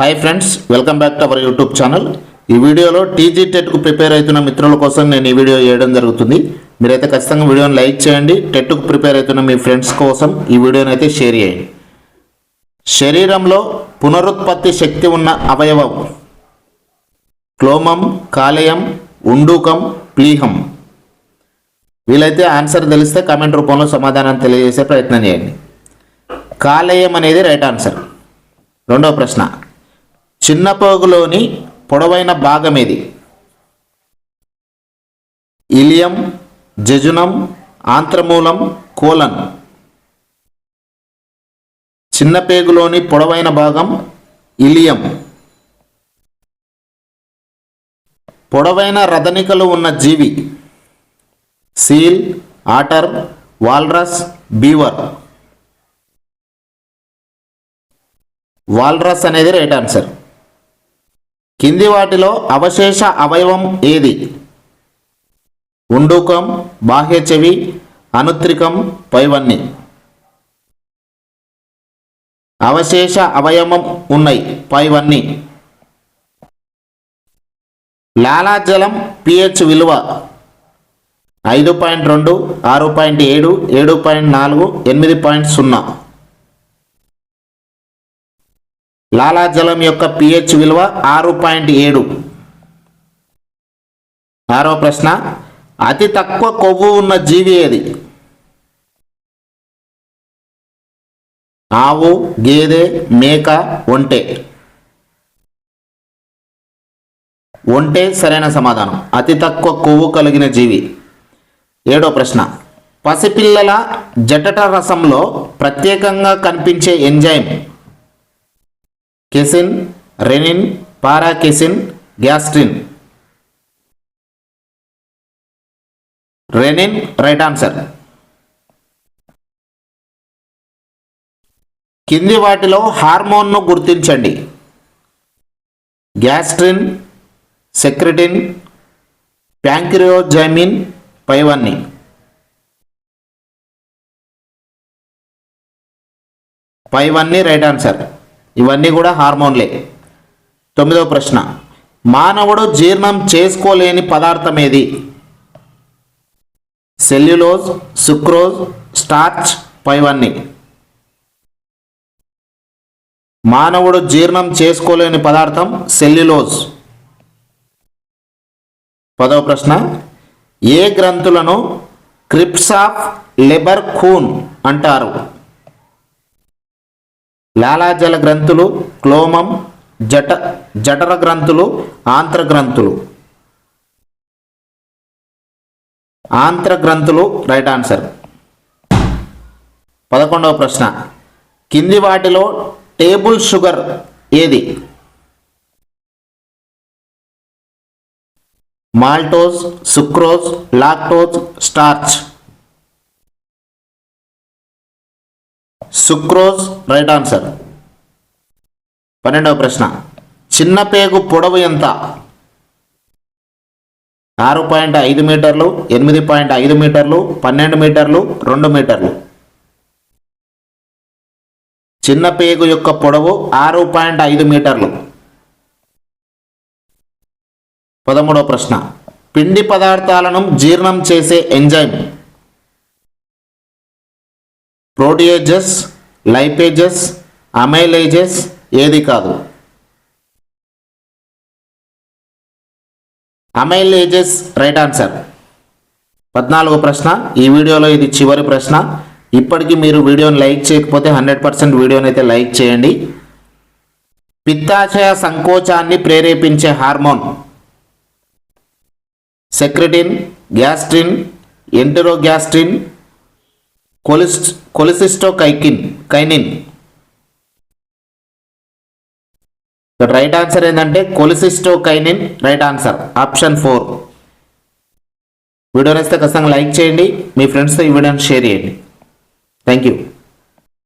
Hi friends welcome back to our YouTube channel ఈ వీడియోలో TG టెట్కు prepare అవుతున్న మిత్రుల కోసం నేను ఈ వీడియో చేయడం జరుగుతుంది. మీరైతే ఖచ్చితంగా వీడియోని లైక్ చేయండి. టెట్కు ప్రిపేర్ అవుతున్న మీ ఫ్రెండ్స్ కోసం ఈ వీడియోని అయితే షేర్ చేయండి. శరీరంలో పునరుత్పత్తి శక్తి ఉన్న అవయవం క్లోమం కాలేయం ఉండూకం ప్లీహం. వీలైతే ఆన్సర్ తెలిస్తే కామెంట్ రూపంలో సమాధానం తెలియజేసే ప్రయత్నం చేయండి. కాలేయం అనేది రైట్ ఆన్సర్ రెండవ ప్రశ్న. చిన్నపోగులోని పొడవైన భాగం ఇలియం జజునం ఆంత్రమూలం కోలన్. చిన్న పేగులోని పొడవైన భాగం ఇలియం. పొడవైన రథనికలు ఉన్న జీవి. Seal otter walrus beaver. Walrus అనేది రైట్ ఆన్సర్. కింది వాటిలో అవశేష అవయవం ఏది? ఉండుకం బాహ్య చెవి అనుత్రికం పైవన్ని. అవశేష అవయవం ఉన్నాయి పైవన్నీ. లాలాజలం పిహెచ్ విలువ ఐదు పాయింట్ రెండు ఆరు పాయింట్ ఏడు ఏడు పాయింట్ నాలుగు ఎనిమిది పాయింట్ సున్నా. లాలాజలం యొక్క పిహెచ్ విలువ ఆరు పాయింట్ ఏడు. ఆరో ప్రశ్న అతి తక్కువ కొవ్వు ఉన్న జీవి ఏది? ఆవు గేదె మేక ఒంటె. ఒంటే సరైన సమాధానం. అతి తక్కువ కొవ్వు కలిగిన జీవి. ఏడో ప్రశ్న పసిపిల్లల జటట రసంలో ప్రత్యేకంగా కనిపించే enzyme casein rennin paracasein gastrin. Rennin right answer. కింది వాటిలో హార్మోన్ను గుర్తించండి. గ్యాస్ట్రిన్ సెక్రెటిన్ ప్యాంక్రియోజైమిన్ పైవన్నీ. పైవన్నీ రైట్ ఆన్సర్. ఇవన్నీ కూడా హార్మోన్లే. తొమ్మిదవ ప్రశ్న మానవుడు జీర్ణం చేసుకోలేని పదార్థం ఏది సెల్యులోజ్ సుక్రోజ్ స్టార్చ్ పైవన్నీ. మానవుడు జీర్ణం చేసుకోలేని పదార్థం సెల్యులోజ్. పదవ ప్రశ్న ఏ గ్రంథులను క్రిప్స్ ఆఫ్ లెబర్ ఖూన్ అంటారు? లాలాజల గ్రంథులు క్లోమం జట జఠర గ్రంథులు ఆంత్ర గ్రంథులు. ఆంత్ర గ్రంథులు రైట్ ఆన్సర్ పదకొండవ ప్రశ్న. కింది వాటిలో టేబుల్ షుగర్ ఏది? Maltose sucrose lactose starch. Sucrose right answer పన్నెండవ ప్రశ్న. చిన్న పేగు పొడవు ఎంత? ఆరు పాయింట్ ఐదు మీటర్లు ఎనిమిది పాయింట్ ఐదు మీటర్లు పన్నెండు మీటర్లు రెండు మీటర్లు. చిన్న పేగు యొక్క పొడవు ఆరు పాయింట్ ఐదు మీటర్లు. పదమూడవ ప్రశ్న. పిండి పదార్థాలను జీర్ణం చేసే ఎంజైమ్ ప్రోటియేజెస్ లైపేజెస్ అమైలైజెస్ ఏది కాదు. Amylases right answer. పద్నాలుగో ప్రశ్న. ఈ వీడియోలో ఇది చివరి ప్రశ్న. ఇప్పటికీ మీరు వీడియోని లైక్ చేయకపోతే హండ్రెడ్ పర్సెంట్ వీడియోని అయితే లైక్ చేయండి. పిత్తాశయ సంకోచాన్ని ప్రేరేపించే hormone. Secretin gastrin enterogastrin cholecyst cholecystokinin kinin. Right answer ఏంటంటే cholecystokinin right answer option four video నచ్చితే ఖచ్చితంగా లైక్ చేయండి. మీ ఫ్రెండ్స్తో ఈ వీడియోని షేర్ చేయండి. Thank you